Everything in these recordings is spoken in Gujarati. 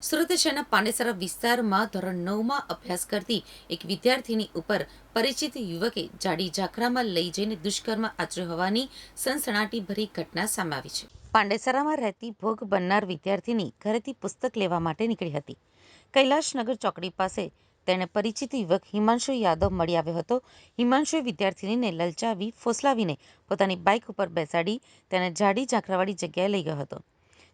સુરત શહેરના પાંડેસરા વિસ્તારમાં ધોરણ નવમાં અભ્યાસ કરતી એક વિદ્યાર્થીની ઉપર પરિચિત યુવકે જાડી ઝાખરામાં લઈ જઈને દુષ્કર્મ આચર્યો હોવાની સનસનાટીભરી ઘટના સામે આવી છે. પાંડેસરામાં રહેતી ભોગ બનનાર વિદ્યાર્થીની ઘરેથી પુસ્તક લેવા માટે નીકળી હતી. કૈલાશનગર ચોકડી પાસે તેણે પરિચિત યુવક હિમાંશુ યાદવ મળી આવ્યો હતો. હિમાંશુએ વિદ્યાર્થીનીને લલચાવી, ફોસલાવીને પોતાની બાઇક ઉપર બેસાડી તેને જાડી ઝાંખરાવાળી જગ્યાએ લઈ ગયો હતો,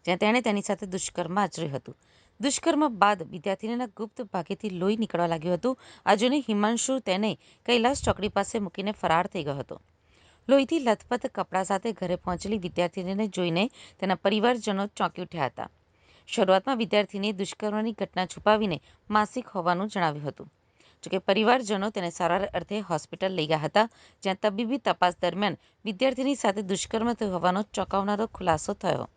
જ્યાં તેણે તેની સાથે દુષ્કર્મ આચર્યું હતું. દુષ્કર્મ બાદ વિદ્યાર્થીનીના ગુપ્ત ભાગેથી લોહી નીકળવા લાગ્યું હતું. આ હિમાંશુ તેને કૈલાસ ચોકડી પાસે મૂકીને ફરાર થઈ ગયો હતો. લોહીથી લથપથ કપડાં સાથે ઘરે પહોંચેલી વિદ્યાર્થીનીને જોઈને તેના પરિવારજનો ચોંકી ઉઠ્યા હતા. શરૂઆતમાં વિદ્યાર્થીનીએ દુષ્કર્મની ઘટના છુપાવીને માસિક હોવાનું જણાવ્યું હતું. જોકે પરિવારજનો તેને સારવાર અર્થે હોસ્પિટલ લઈ ગયા હતા, જ્યાં તબીબી તપાસ દરમિયાન વિદ્યાર્થીની સાથે દુષ્કર્મ થયું હોવાનો ચોંકાવનારો ખુલાસો થયો.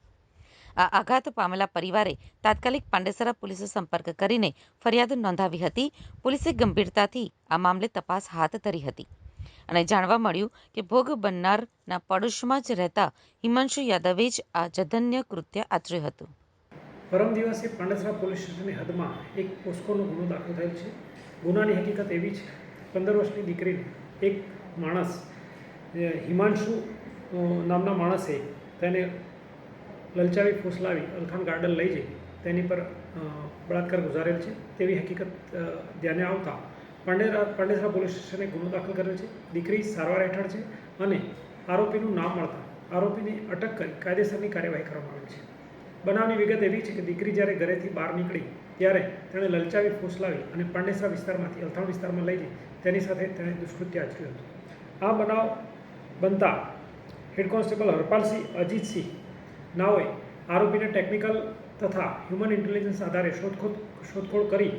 આ આઘાત પામેલા પરિવારે તાત્કાલિક પાંડેસરા પોલીસે સંપર્ક કરીને ફરિયાદ નોંધાવી હતી. પોલીસે ગંભીરતાથી આ મામલે તપાસ હાથ ધરી હતી. અને જાણવા મળ્યું કે ભોગ બનનારના પડોશમાં જ રહેતા હિમાંશુ યાદવે જ આ જધન્ય કૃત્ય આચર્યું હતું. પરમ દિવસે પાંડેસરા પોલીસ સ્ટેશનની હદમાં એક પોસ્કોનો ગુનો દાખલ થયેલ છે. ગુનાની હકીકત એવી છે, પંદર વર્ષની દીકરીને એક માણસ હિમાંશુ નામના માણસે તેને લલચાવી ફૂસલાવી અલખાન ગાર્ડન લઈ જઈ. તેની પર બળાત્કાર ગુજારેલ છે. તેવી હકીકત ધ્યાને આવતા પાંડેરા, પાંડેસરા પોલીસ સ્ટેશને ગુનો દાખલ કરેલ છે. દીકરી સારવાર હેઠળ છે અને આરોપીનું નામ મળતા આરોપીને અટક કરી કાયદેસરની કાર્યવાહી કરવામાં આવેલ છે. બનાવની વિગત એવી છે કે દીકરી જ્યારે ઘરેથી બહાર નીકળી, ત્યારે તેણે લલચાવી, ફૂસલાવી અને પાંડેસરા વિસ્તારમાંથી અલથાણ વિસ્તારમાં લઈ જઈ. તેની સાથે તેણે દુષ્કૃત્ય આચર્યું હતું. આ બનાવ બનતા હેડ કોન્સ્ટેબલ હરપાલસિંહ, અજીતસિંહ નાઓએ આરોપીને ટેકનિકલ તથા હ્યુમન ઇન્ટેલિજન્સ આધારે શોધખોળ શોધખોળ કરી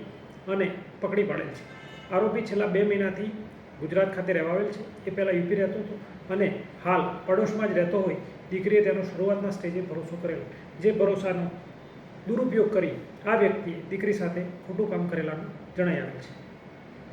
અને પકડી પાડેલ છે. આરોપી છેલ્લા બે મહિનાથી ગુજરાત ખાતે રહેવા આવેલ છે. એ પહેલાં યુપી રહેતો હતો અને હાલ પડોશમાં જ રહેતો હોય, દીકરીએ તેનો શરૂઆતના સ્ટેજે ભરોસો કરેલો. જે ભરોસાનો દુરુપયોગ કરી આ વ્યક્તિએ દીકરી સાથે ખોટું કામ કરેલાનું જણાઈ આવેલ છે.